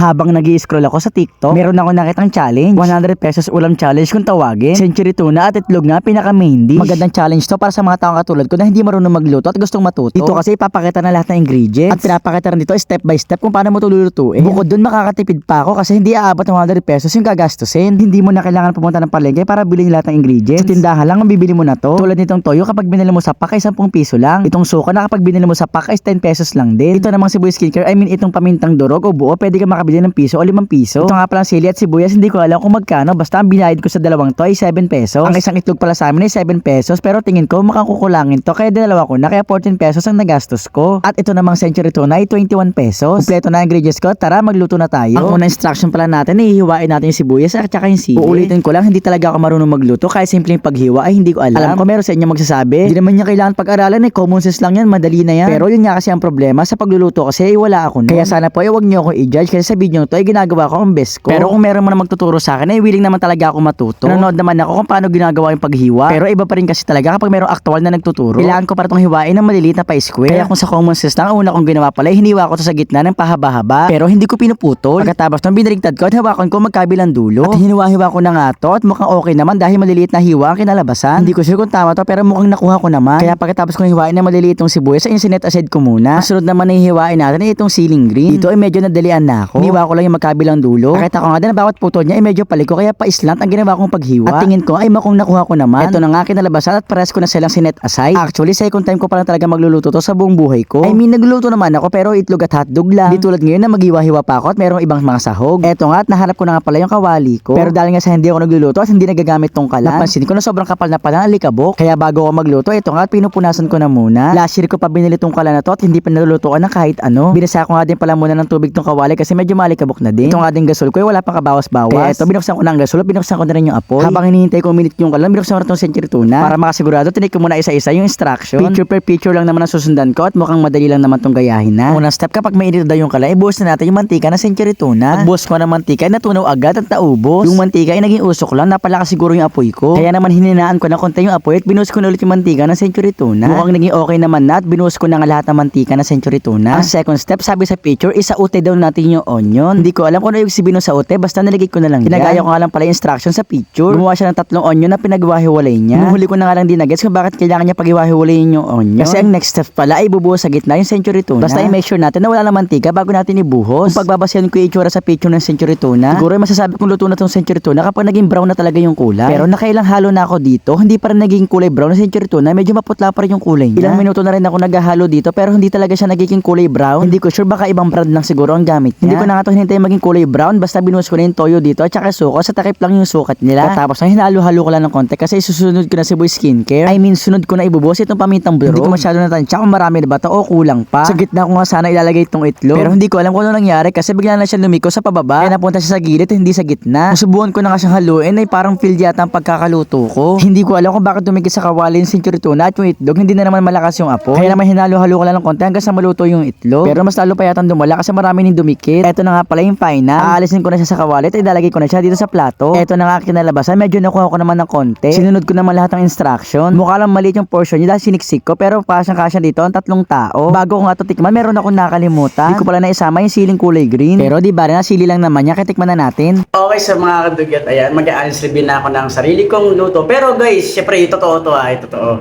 Habang nag scroll ako sa TikTok, meron ako nakitang challenge. 100 pesos ulam challenge kung tawagin. Century tuna at itlog nga pinaka main dish. Magandang challenge to para sa mga taong katulad ko na hindi marunong magluto at gustong matuto. Dito kasi ipapakita na lahat ng ingredients. At pinapakita rin dito step by step kung paano mo ito lulutuin. Bukod dun makakatipid pa ako kasi hindi aabot ng 100 pesos yung gagastusin. Hindi mo na kailangan pumunta ng palengke para bilhin lahat ng ingredients. Sa tindahan lang mabibili mo na to. Tulad nitong toyo kapag binili mo sa pack ay 10 piso lang. Itong suka na kapag binili mo sa pack ay 10 pesos lang din. Ito namang Cebu Skincare, I mean itong pamintang durog o buo, pwede ka makabili ng piso o 5 piso. Ito nga palang sili at sibuyas, hindi ko alam kung magkano. Basta ang binayad ko sa dalawang to ay 7 pesos. Ang isang itlog pala sa amin ay 7 pesos pero tingin ko mukhang kukulangin to kaya dalawa ko na kaya 14 pesos ang nagastos ko. At ito namang century tuna ay 21 pesos. Kompleto na ang ingredients ko, tara magluto na tayo. Ang unang instruction pala natin ay hihiwain natin yung sibuyas at saka yung sili. Uulitin ko lang, hindi talaga ako marunong magluto kaya simpleng paghiwa ay hindi ko alam. Alam ko meron sa inyo magsasabi, hindi naman niya kailangan pag-aralan eh, common sense lang yan, madali na yan. Pero yun nga kasi ang problema sa pagluluto kasi ay wala ako nun. Kaya sana po ay wag niyo ako i-judge kasi video to ay ginagawa ko ang best ko. Pero kung meron mo na magtuturo sa akin ay willing naman talaga ako matuto. Nanonood naman ako kung paano ginagawa yung paghiwa. Pero iba pa rin kasi talaga kapag merong aktual na nagtuturo. Kailangan ko para itong hiwain ng maliliit na pa-square. Kaya kung sa common sense lang, ang una kong ginawa pala hiniwa ko to sa gitna ng pahaba-haba. Pero hindi ko pinuputol. Pagkatapos nung binirigtad ko at hawakan ko magkabilang dulo. At hiniwa-hiwa ko na nga to at mukhang okay naman dahil maliliit na hiwa ang kinalabasan. Hindi ko sure kung tama to pero mukhang nakuha ko naman. Kaya pagkatapos kong hiwain ng maliliit itong sibuyas, ay sinet aside ko muna. Sunod naman na hihiwain natin ay itong ceiling green. Dito ay medyo nadalian na ako. Hiniwa ko lang yung magkabilang dulo. Nakita ko nga din na bawat putol niya ay medyo paliko kaya pa-slant ang ginawa kong paghiwa. At tingin ko ay mukhang nakuha ko naman. Ito na nga kinalabasan at pares ko na silang sinet aside. Actually, second time ko pa lang talaga magluluto to sa buong buhay ko. I mean, nagluluto naman ako pero itlog at hotdog lang. Di tulad ngayon na maghiwa-hiwa pa ako at merong ibang mga sahog. Eto nga at nahanap ko na nga pala yung kawali ko. Pero dahil nga sa hindi ako nagluluto at hindi nagagamit tong kalan, napansin ko na sobrang kapal na pala ang alikabok. Kaya bago ako magluto, ito nga at pinupunasan ko na muna. Last year ko pa binili tong kalan na to at hindi pa nalulutuan ng kahit ano. Binasa ko nga din pala muna ng tubig tong kawali kasi medyo malikabok na din. Ito nga din gasol ko, eh, wala pang kabawas-bawas. Kaya ito, binuksan ko na ang gasol binuksan ko na rin yung apoy. Habang hinihintay ko uminit yung kalan, binuksan ko na tong century tuna. Para makasigurado, tinik ko muna isa-isa yung instruction. Picture per picture lang naman ang susundan ko at mukhang madali lang naman tong gayahin na. Unang step kapag mainit daw yung kalan, ibuhos na natin yung mantika na century tuna. At buhos ko ng mantika natunaw agad at naubos. Yung mantika ay naging usok lang, napalakas siguro yung apoy ko. Kaya naman hininaan ko na konti yung apoy at binuhos ko na ulit yung mantika ng century tuna. Mukhang naging okay naman na at binuhos ko na nga lahat ng mantika ng century tuna. Ang second step, sabi sa picture, isaute daw natin yung onion. Hindi ko alam kung ano yung sabihin ng saute, basta nalagay ko na lang Ginagaya ko nga lang pala yung instruction sa picture. Gumawa siya ng tatlong onion na pinagwahiwalay niya. Huli ko na nga lang din na-gets kung bakit kailangan niya paghiwahiwalayin yung onion. Kasi ang next step pala ay bubuhos sa gitna yung century tuna. Basta i-make sure natin na wala ng mantika bago natin ibuhos. Kung pagbabasihan ko yung itsura sa picture ng century tuna, siguro ay masasabi kong luto na tong century tuna kapag naging brown na talaga yung kulay. Pero nakailang halo na ako dito, hindi pa rin naging kulay brown ng century tuna, medyo maputla pa rin yung kulay niya. Ilang minuto na rin ako naghahalo dito pero hindi talaga siya nagiging kulay brown. Hindi ko sure baka ibang brand lang siguro ang gamit niya. Hindi ko na nga to hinintay maging kulay brown basta binuhos ko na yung toyo dito at saka suko sa takip lang yung sukat nila. At tapos ang hinalo-halo ko lang ng konti kasi susunod ko na si Boy Skincare. I mean sunod ko na ibubuhos itong pamintang buro. Hindi ko masyado natansya kung marami na ba to o kulang pa. Sa gitna ko nga sana ilalagay itong itlog. Pero hindi ko alam kung ano nangyari kasi bigla na siya lumiko sa pababa. Kaya napunta siya sa gilid hindi sa gitna. Kung subukan ko na nga siyang haluin ay parang feel yata ang pagkakaluto ko. Hindi ko alam kung bakit tumikit sa kawali yung century tuna at yung itlog hindi na naman malakas yung apoy. Kaya naman hinalo-halo ko lang ng konti hanggang sa maluto yung itlog. Pero mas lalo pa yata dumala kasi marami ning dumikit. Ito na nga pala yung final. Aalisin ko na siya sa kawali at ilalagay ko na siya dito sa plato. Ito na nga kinalabasan. Medyo nakuha ko naman ng konti. Sinunod ko naman lahat ng instruction. Mukha lang maliit yung portion niya dahil siniksik ko pero kasyang kasya dito ang tatlong tao. Bago ko nga ito tikman, meron akong nakalimutan. Hindi ko pala naisama yung siling kulay green. Pero di ba na sili lang naman niya, kaya tikman na natin. Okay sa mga kadugyat, ayan, mag-a-honest review na ako ng sarili kong luto. Pero guys, syempre, ito totoo to ah, ito totoo.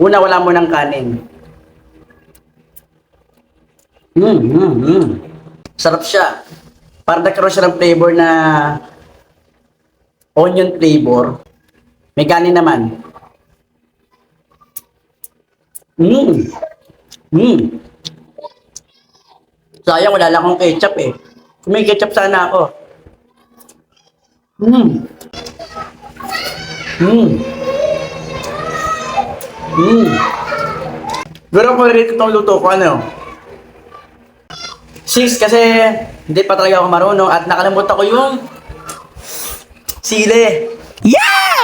Una, wala mo ng kanin. Mm, mm, mm. Sarap siya. Para nagkaroon siya ng flavor na onion flavor. May kanin naman. Mm. Mm. Sayang, wala lang akong ketchup eh. Kung may ketchup sana ako. Mm. Mm. Mm. Siguro ko rin itong luto ko, ano? Six, kasi hindi pa talaga ako marunong at nakalimutan ko yung sili. Yeah!